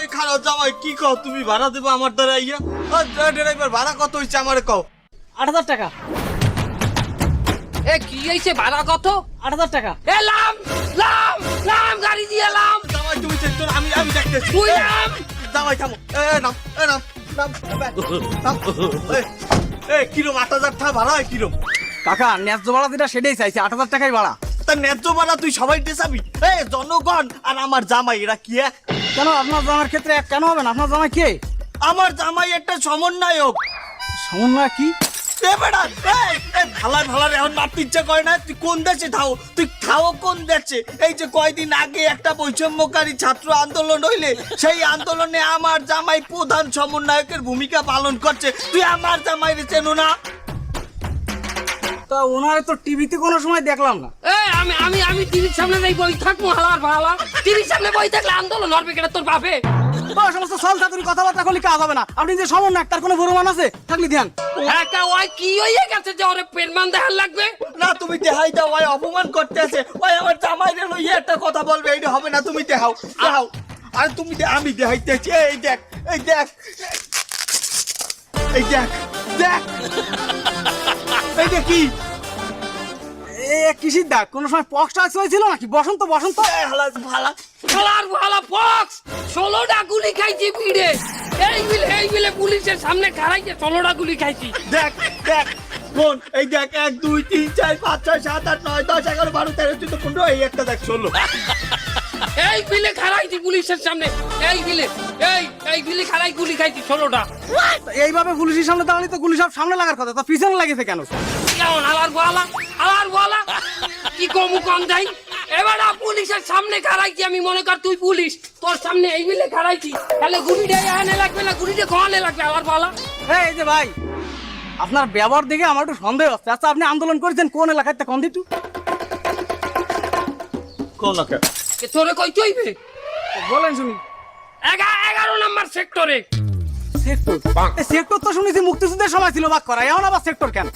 এই খারাপ জামাই কি কও তুমি? ভাড়া দেবো আমার দ্বারা ইয়া? ড্রাইভার ভাড়া কত হইছে আমারে কও? আট হাজার টাকা। এ কি হয়েছে ভাড়া কত? আট হাজার টাকা। এ লাম লাম লাম গাড়ি দিয়ে লাম। জামাই তুমি চেষ্টা আমি আমি দেখতেছি। তুই নাম। জামাই থামো। এ নাম এ নাম নাম এই কিরম? আট হাজার টাকা ভাড়া হয় কিরম? কাকা ন্যায্য ভাড়া যেটা সেটাই চাইছে আট হাজার টাকাই ভাড়া। তা ন্যায্য ভাড়া তুই সবাই দেশাবি এই জনগণ আর আমার জামাই এরা কি এক কেন আপনার জামার ক্ষেত্রে এক কেন হবে না? আপনার জামাই কে? আমার জামাই একটা সমন্বয়ক। সমন্বয় কি? ভালার ভালার এখন মারতে ইচ্ছা করে না। তুই কোন দেশে থাও? তুই খাও কোন দেশে? এই যে কয়দিন আগে একটা বৈষম্যকারী ছাত্র আন্দোলন হইলে সেই আন্দোলনে আমার জামাই প্রধান সমন্বয়কের ভূমিকা পালন করছে। তুই আমার জামাই চেনো না? তা ওনারে তো টিভিতে কোনো সময় দেখলাম না। আমি আমি আমি টিভির সামনে নেই বই থাকব হালার ভালা টিভির সামনে বই থাকলে আন্দোলন হবে কেন তোর বাপে? ও সমস্ত সল ছাত্রী কথাবার্তা করলে কাজ হবে না। আপনি যে সমন্বয় তার কোনো প্রমাণ আছে? থাকলে ধ্যান। হ্যাঁ ওই কি হয়ে গেছে যে ওরে পেনমান দেখার লাগবে? না তুমি দেখাই দাও ওই অপমান করতে আছে ওই আমার জামাই রে লইয়া একটা কথা বলবে এইটা হবে না তুমি দেখাও দেখাও আর তুমি আমি দেখাইতেছি এই দেখ এই দেখ। এই দেখ দেখ। এই দেখ কি? এ দাগ কোনো সময় পক্স টাক্স হয়েছিল নাকি? বসন্ত বসন্ত। হালা ভালা। হালার ভালা পক্স। ষোলোটা গুলি খাইছি ভিড়ে। এই বিলে এই বিলে পুলিশের সামনে খারাইছে ষোলোটা গুলি খাইছি। দেখ দেখ কোন এই দেখ এক দুই তিন চার পাঁচ ছয় সাত আট নয় দশ এগারো বারো তেরো চোদ্দ পনেরো এই একটা দেখ ষোলো। এই বিলে খারাইছি পুলিশের সামনে। এই বিলে এই এই বিলে খারাই গুলি খাইছি ষোলোটা এইভাবে পুলিশের সামনে দাঁড়ালে তো গুলি সব সামনে লাগার কথা তা পিছনে লাগেছে কেন? কেমন হালার গোয়ালা হালার গোয়ালা কি কমু কম যাই? এবার পুলিশের সামনে খারাইছি আমি মনে কর তুই পুলিশ তোর সামনে এই বিলে খারাইছি তাহলে গুলিটা এখানে লাগবে না গুলিটা কমানে লাগবে হালার গোয়ালা এই এই যে ভাই আপনার ব্যবহার দেখে আমার একটু সন্দেহ হচ্ছে। আচ্ছা আপনি আন্দোলন করেছেন কোন এলাকায়? কোন দিটু কোন লোকে এ তোরে কই চইবে? বলেন শুনি। এগা- এগারো নাম্বার সেক্টরে সেক্টর সেক্টর তো শুনেছি মুক্তিযুদ্ধের সময় ছিল বাক করা এখন আবার সেক্টর কেন?